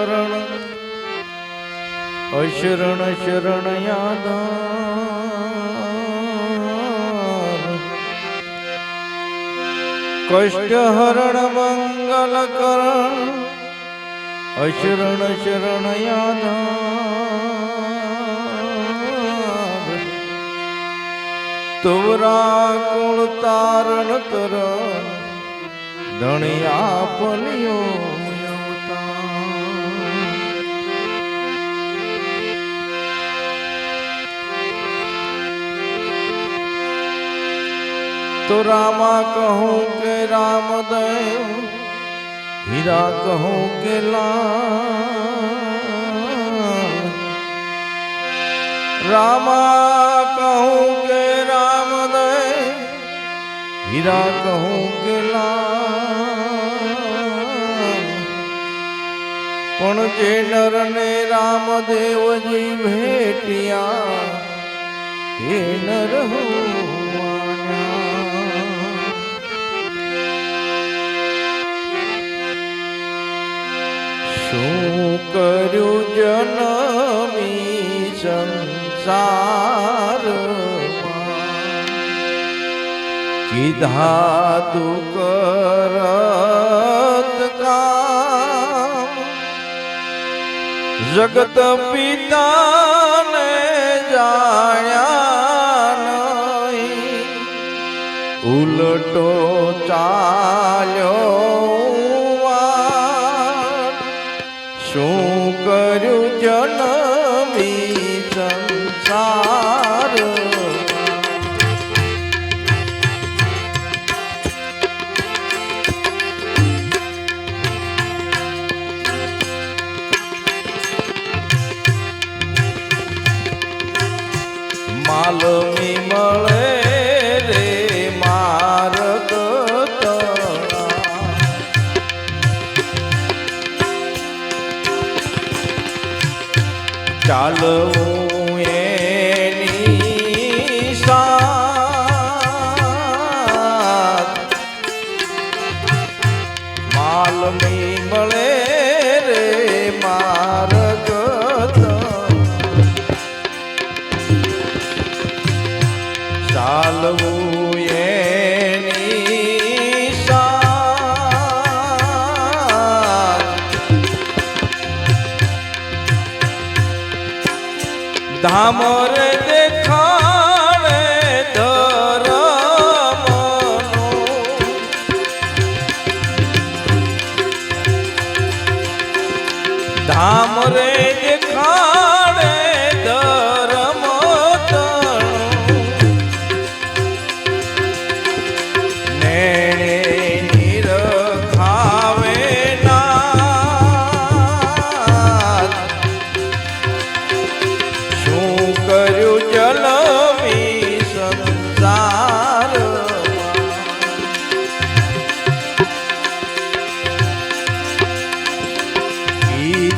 કરણ અશરણ શરણ યાદાર કષ્ટહરણ મંગલ કરણ અશરણ શરણ યાદાર તુવરા કુળ તારણ તરણ ધણી પલિયો તો રામા કહું કે રામદેવ હીરા કહું કે રામા કહું કે રામદેવ હીરા કહું કે પણ જે નરને રામદેવજી ભેટિયા, એ નર હોવાના. શું કર્યું જનમી સંસાર કીધા તું કરત કામ. જગત પિતાને જાણ્યા નહીં. ઉલટો ચાલ્યો ચાલવું ધામર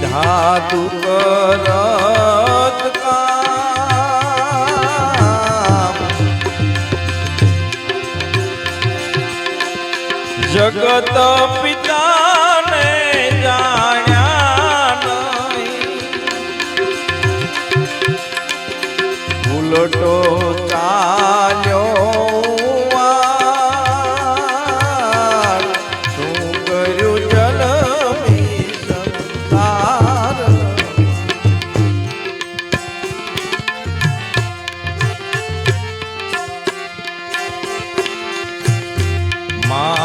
કીધા તું કરત કામ જગત પિતાને જાણ્યા નહીં. ઉલટો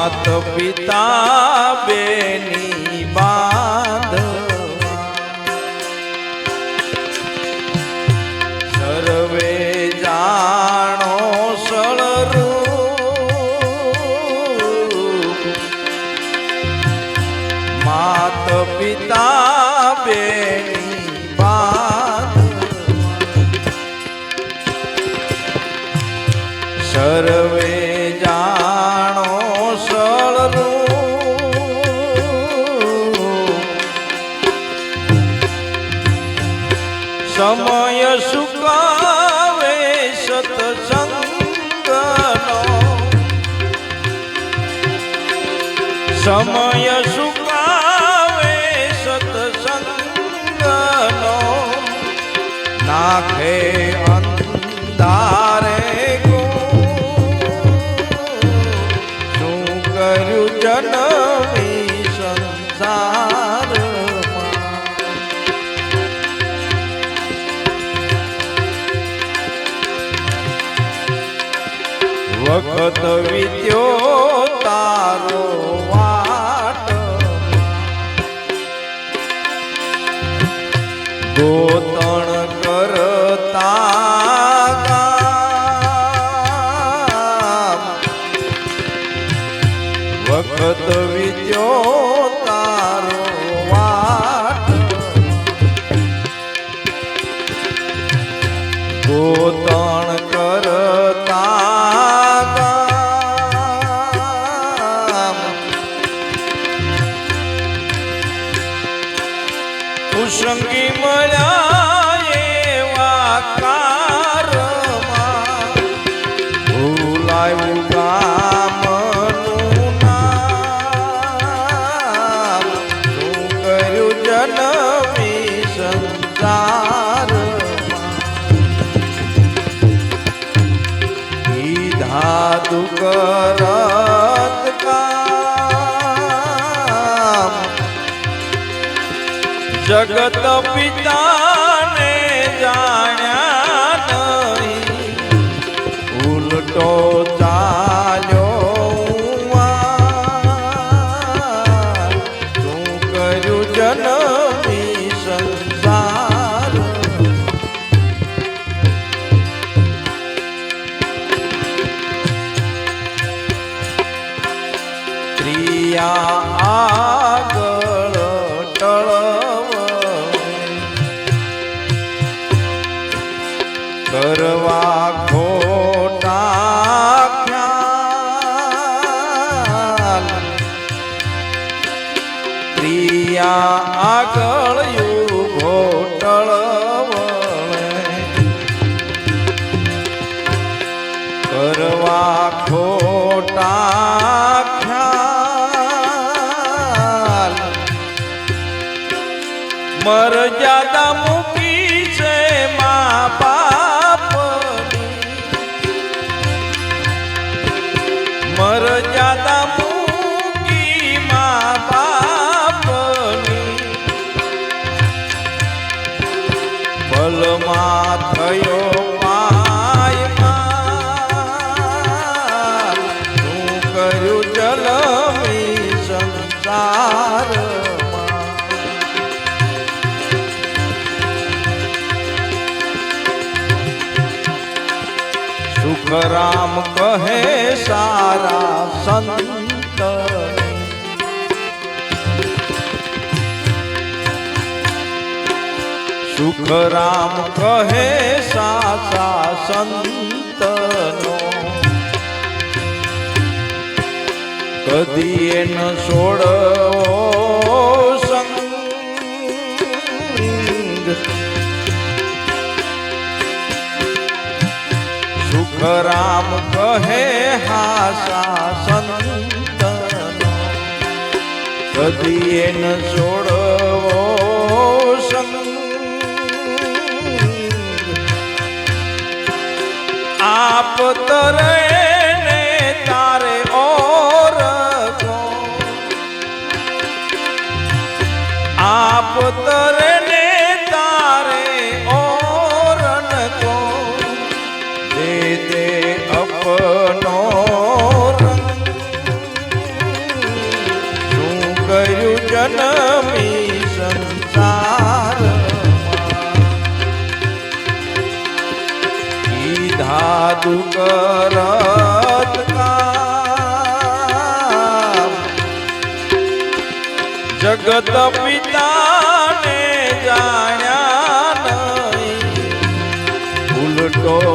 માત પિતા બેની બાદ સર્વે જાણો સળરૂપ માત પિતા સમય સુકાવે સતસંગનો. સમય સુકાવે સત્સંગનો. નાખે અંધારે વખત વિત્યો તારો વાટ ગોતણ કરતા. વખત વિત્યો તારો કુસંગી મળ્યા એવા કારમાં. ભૂલાયું ગામનું નામ શું કર્યું જનમી સંસારમાં કીધા દુકરત જગત પિતાને જાણ્યા નહીં ઉલટો ચાલ્યો. શું કર્યું જનમી સંસાર પ્રિયા આગળ સંસારમાં સુખરામ કહે સારા સંત. સુખરામ કહે સાચા સંતનો. કદી ન છોડવો સંગ. સુખરામ કહે હાસા સંત કદી ન છોડવો આપ તરે જન્મી સંસાર કીધા તું કરત જગત પિતાને જાણ્યા નહીં ઉલટો